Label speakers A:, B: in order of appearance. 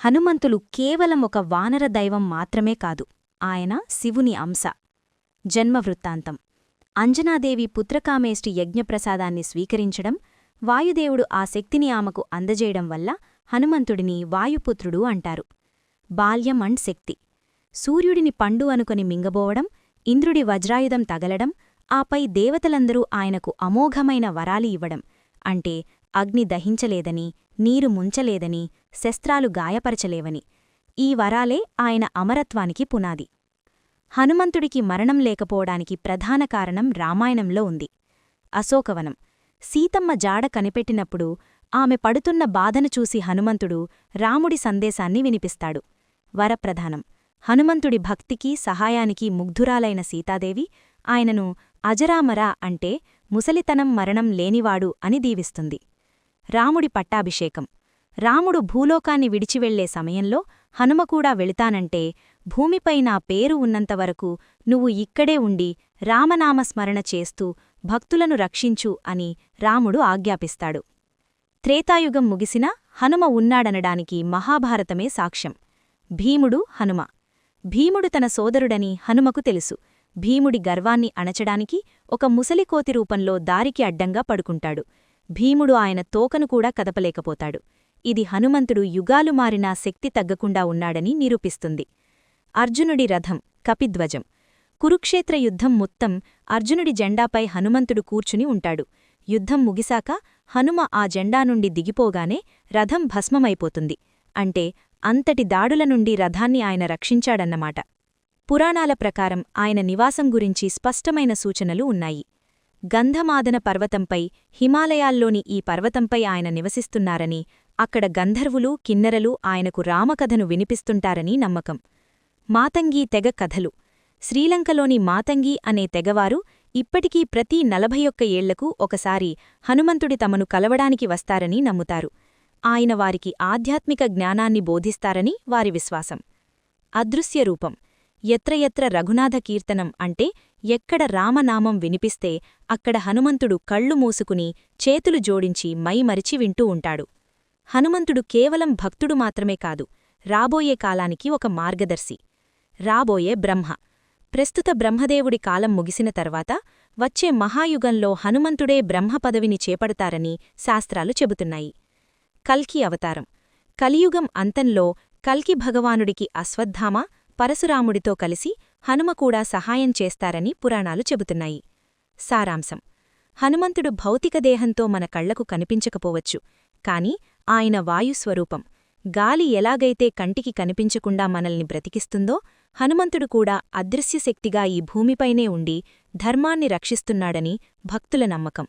A: హనుమంతులు కేవలం ఒక వానర దైవం మాత్రమే కాదు ఆయన శివుని అంశ. జన్మవృత్తాంతం అంజనాదేవి పుత్రకామేష్టి యజ్ఞప్రసాదాన్ని స్వీకరించడం వాయుదేవుడు ఆ శక్తిని ఆమెకు అందజేయడం వల్ల హనుమంతుడిని వాయుపుత్రుడు అంటారు. బాల్యం అండ్ శక్తి. సూర్యుడిని పండు అనుకొని మింగబోవడం ఇంద్రుడి వజ్రాయుధం తగలడం ఆపై దేవతలందరూ ఆయనకు అమోఘమైన వరాలి ఇవ్వడం అంటే అగ్ని దహించలేదని నీరు ముంచలేదని శస్త్రాలు గాయపరచలేవని. ఈ వరాలే ఆయన అమరత్వానికి పునాది. హనుమంతుడికి మరణం లేకపోవడానికి ప్రధాన కారణం రామాయణంలో ఉంది. అశోకవనం. సీతమ్మ జాడ కనిపెట్టినప్పుడు ఆమె పడుతున్న బాధను చూసి హనుమంతుడు రాముడి సందేశాన్ని వినిపిస్తాడు. వరప్రధానం. హనుమంతుడి భక్తికి సహాయానికి ముగ్ధురాలైన సీతాదేవి ఆయనను అజరామరా అంటే ముసలితనం మరణం లేనివాడు అని దీవిస్తుంది. రాముడి పట్టాభిషేకం. రాముడు భూలోకాన్ని విడిచివెళ్ళే సమయంలో హనుమకూడా వెళితానంటే భూమిపై నా పేరు ఉన్నంతవరకు నువ్వు ఇక్కడే ఉండి రామనామస్మరణ చేస్తూ భక్తులను రక్షించు అని రాముడు ఆజ్ఞాపిస్తాడు. త్రేతాయుగం ముగిసినా హనుమ ఉన్నాడనడానికి మహాభారతమే సాక్ష్యం. భీముడు హనుమ. భీముడు తన సోదరుడని హనుమకు తెలుసు. భీముడి గర్వాన్ని అణచడానికి ఒక ముసలికోతి రూపంలో దారికి అడ్డంగా పడుకుంటాడు. భీముడు ఆయన తోకను కూడా కదపలేకపోతాడు. ఇది హనుమంతుడు యుగాలు మారినా శక్తి తగ్గకుండా ఉన్నాడని నిరూపిస్తుంది. అర్జునుడి రథం కపిధ్వజం. కురుక్షేత్ర యుద్ధం మొత్తం అర్జునుడి జెండాపై హనుమంతుడు కూర్చుని ఉంటాడు. యుద్ధం ముగిశాక హనుమ ఆ జెండా నుండి దిగిపోగానే రథం భస్మమైపోతుంది. అంటే అంతటి దాడుల నుండి రథాన్ని ఆయన రక్షించాడన్నమాట. పురాణాల ప్రకారం ఆయన నివాసం గురించి స్పష్టమైన సూచనలు ఉన్నాయి. గంధమాదన పర్వతంపై హిమాలయాల్లోని ఈ పర్వతంపై ఆయన నివసిస్తున్నారని అక్కడ గంధర్వులు కిన్నెరలు ఆయనకు రామకథను వినిపిస్తుంటారని నమ్మకం. మాతంగీ తెగ కథలు. శ్రీలంకలోని మాతంగీ అనే తెగవారు ఇప్పటికీ ప్రతి ఒక్క ఏళ్ళకు ఒకసారి హనుమంతుడి తమను కలవడానికి వస్తారని నమ్ముతారు. ఆయన వారికి ఆధ్యాత్మిక జ్ఞానాన్ని బోధిస్తారని వారి విశ్వాసం. అదృశ్యరూపం ఎత్రయత్ర రఘునాథ కీర్తనం అంటే ఎక్కడ రామనామం వినిపిస్తే అక్కడ హనుమంతుడు కళ్ళు మూసుకుని చేతులు జోడించి మైమరిచి వింటూ ఉంటాడు. హనుమంతుడు కేవలం భక్తుడు మాత్రమే కాదు రాబోయే కాలానికి ఒక మార్గదర్శి. రాబోయే బ్రహ్మ. ప్రస్తుత బ్రహ్మదేవుడి కాలం ముగిసిన తర్వాత వచ్చే మహాయుగంలో హనుమంతుడే బ్రహ్మ పదవిని చేపడతారని శాస్త్రాలు చెబుతున్నాయి. కల్కి అవతారం. కలియుగం అంతంలో కల్కి భగవానుడికి అశ్వత్థామ పరశురాముడితో కలిసి హనుమ కూడా సహాయం చేస్తారని పురాణాలు చెబుతున్నాయి. సారాంశం. హనుమంతుడు భౌతిక దేహంతో మన కళ్ళకు కనిపించకపోవచ్చు కాని ఆయన వాయుస్వరూపం గాలి ఎలాగైతే కంటికి కనిపించకుండా మనల్ని బ్రతికిస్తుందో హనుమంతుడు కూడా అదృశ్యశక్తిగా ఈ భూమిపైనే ఉండి ధర్మాన్ని రక్షిస్తున్నాడని భక్తుల నమ్మకం.